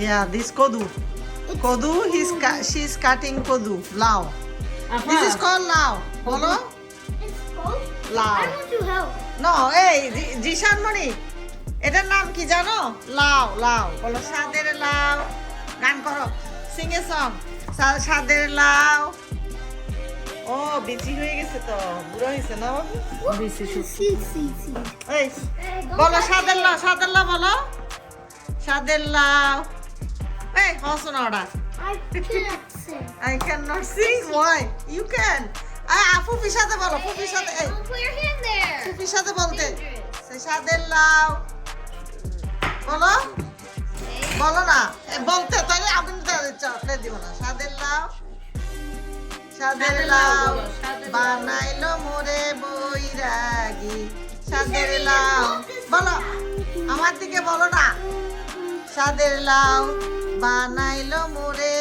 Yeah, this kodu. Kodu, he's ca- she's cutting kodu. Lao. This is called lao. বলো It's called? Lao. I want to help. No, এই জি- জিশান মণি এটার নাম কি জানো লাও লাও বলো সাদের লাও গান করো সিং এ সং সাদের লাও ও বিচি হয়ে গেছে তো বুড়ো হয়েছে না বাবু বেশি See, see, see. এই বলো সাদের there. লাও সাদের লাও বলো সাদের লাও এই হসো না ওটা I cannot sing. I cannot sing? Why? You can. ফুপির সাথে বলো ফুপির সাথে এই। Don't put your hand there. ফুপির সাথে বলতে সে সাদের লাও। বলো। বলো না। এ, বলতে তাহলে আমি চকলেট দিব না। সাদের লাউ লাউ সাদের লাউ। বানাইলো মোরে বৈরাগী। সাদের লাউ বলো। আমার দিকে বলো না। সাদের লাউ বানাইলো মোরে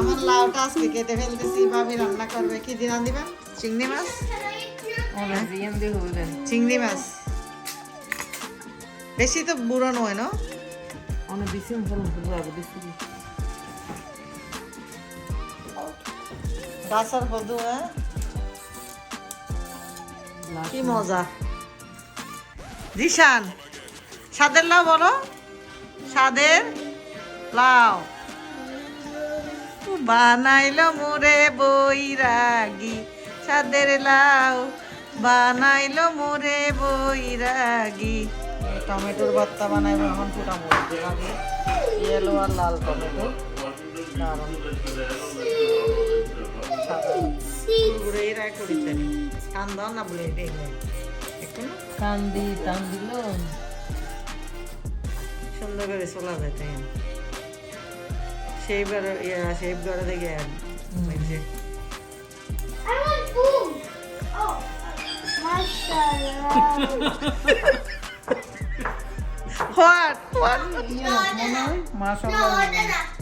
আমার লাউটা আজকে কেটে ফেলতেছি ভাবি রান্না করবে। কি দিন দিবা চিংড়ি মাছ? হ্যাঁ। চিংড়ি মাছ। বেশি তো বুড়ো নয় না? বেশি। হদু হ্যাঁ? কি মজা। জিশান সাদের লাউ বলো। সাদের লাউ। বানাইলো মোরে বৈরাগী সাদের লাউ। বানাইলো মোরে বৈরাগী। টমেটোর ভর্তা বানাইবো এখন ফুটা মরবে আগে ইয়েলো আর লাল টমেটো। দারুণ। কান্দি টান দিল সুন্দর করে চলা যায় তাই সেই বার ইয়া সেই করে দেখে বলছে I want food. Oh, mashallah. What what no, no, no.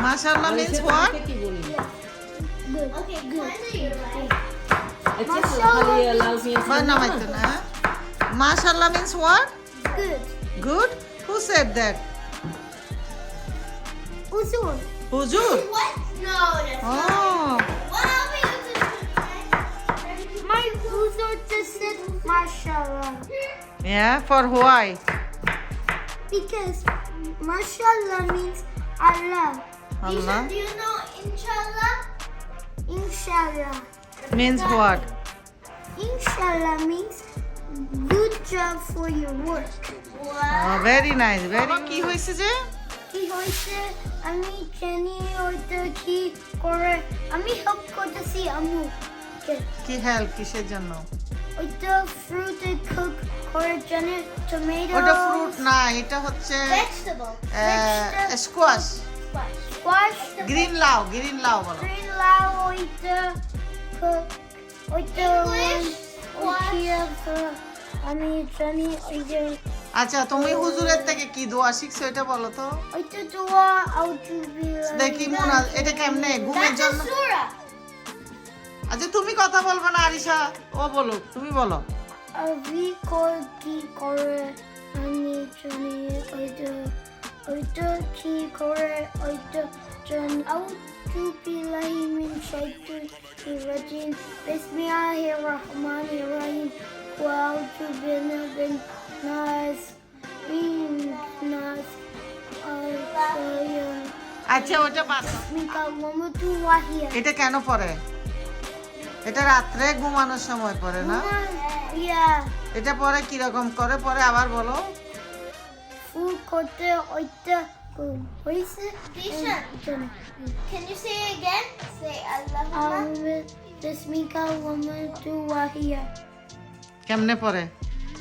Mashallah means what? Okay, good. আচ্ছা na? Mashallah means what? Good. Good? Who said that? Uzur. Huzur? What? No, that's Oh. My Uzur just said mashallah. Yeah, for why? Because mashallah means Allah. Allah. Do you know inshallah? Inshallah. Means what? Inshallah means good job for your work. Wow. Oh, very nice. Very কি হয়েছে যে কি হয়েছে আমি জানি ওইটা কি করে আমি হেল্প করতেছি আম্মু কি হেল্প কিসের জন্য ওইটা ফ্রুট কুক করে জানে টমেটো ওটা ফ্রুট না এটা হচ্ছে ভেজিটেবল স্কোয়াশ গ্রিন লাউ গ্রিন লাউ বলো। গ্রিন লাউ আমি জানি ওই যে আচ্ছা তুমি হুজুরের থেকে কি দোয়া শিখছো এটা বলো তো। দোয়া দেখি মুনা এটা কেমনে? ঘুমের জন্য আচ্ছা তুমি কথা বলব না আরিশা। ও বলো তুমি বলো। আমি কি করে আমি জানি কি আউযু বিল্লাহি মিন শাইতানির রাজিম বিসমিল্লাহির রহমানির রহিম ওয়া আউযু বিনাবিন নাস মিন নাস আল-শাইতান আচ্ছা ওটা বাদ এটা কেন পরে এটা রাত্রে ঘুমানোর সময় পরে না? ইয়া। এটা পরে কীরকম করে? পরে আবার বলো। ফুল করতে ওইটা boom. What is it? Dishan, can you say it again? Say Allahumma. Um, Bismika woman to Wahia. কেমনে পরে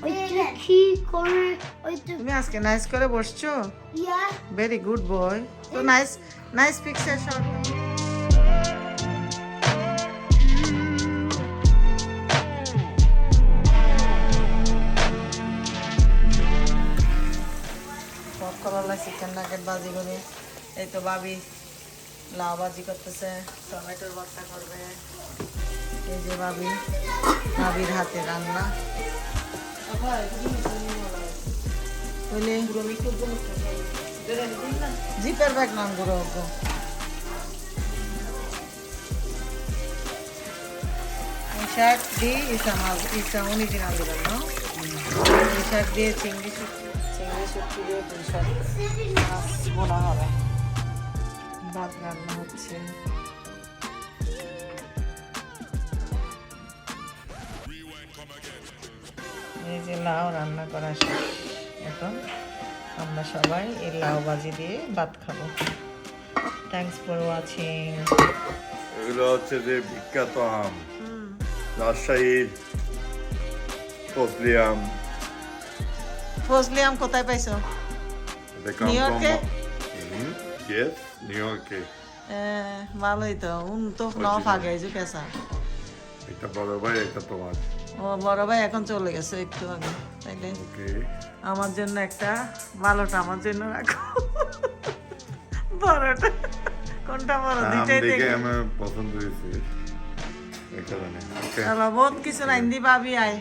ওই Say তো again. কি করে ওই তো তুমি আজকে নাইস করে বসছো Yeah. ভেরি গুড বয় তো nice nice picture shot chicken nugget বাজি করে। এই তো ভাবি লাউ বাজি করতেছে, টমেটোর ভর্তা করবে। এই যে ভাবি ভাবির হাতে রান্না। জিপের ব্যাগ নামগুলো ওগো শাক দিয়ে ইসা মাছ ইসা উনি দিন পুঁই শাক দিয়ে চিংড়ি চিংড়ি শুটকি দিয়ে মাছ বোনা হবে। ভাত রান্না হচ্ছে। এই যে লাউ রান্না করা এখন আমরা সবাই এই লাউ ভাজি দিয়ে ভাত খাব। থ্যাংকস ফর ওয়াচিং এগুলো হচ্ছে যে বিখ্যাত আম। রাজশাহীর ফজলি আম। ফজলি আম কোথায় পাইছো Yes, New York-এ। Eh, ভালোই তো উন তো ন ফাগে যে কেসা এটা বড় ভাই এটা তোমার ও বড় ভাই এখন চলে গেছে একটু আগে তাইলে ওকে আমার জন্য একটা ভালোটা আমার জন্য রাখো বড়টা কোনটা বড় দুইটাই দেখে আমার পছন্দ হয়েছে এই কারণে চলো বহুত কিছু রাইন্দি পাবি আয়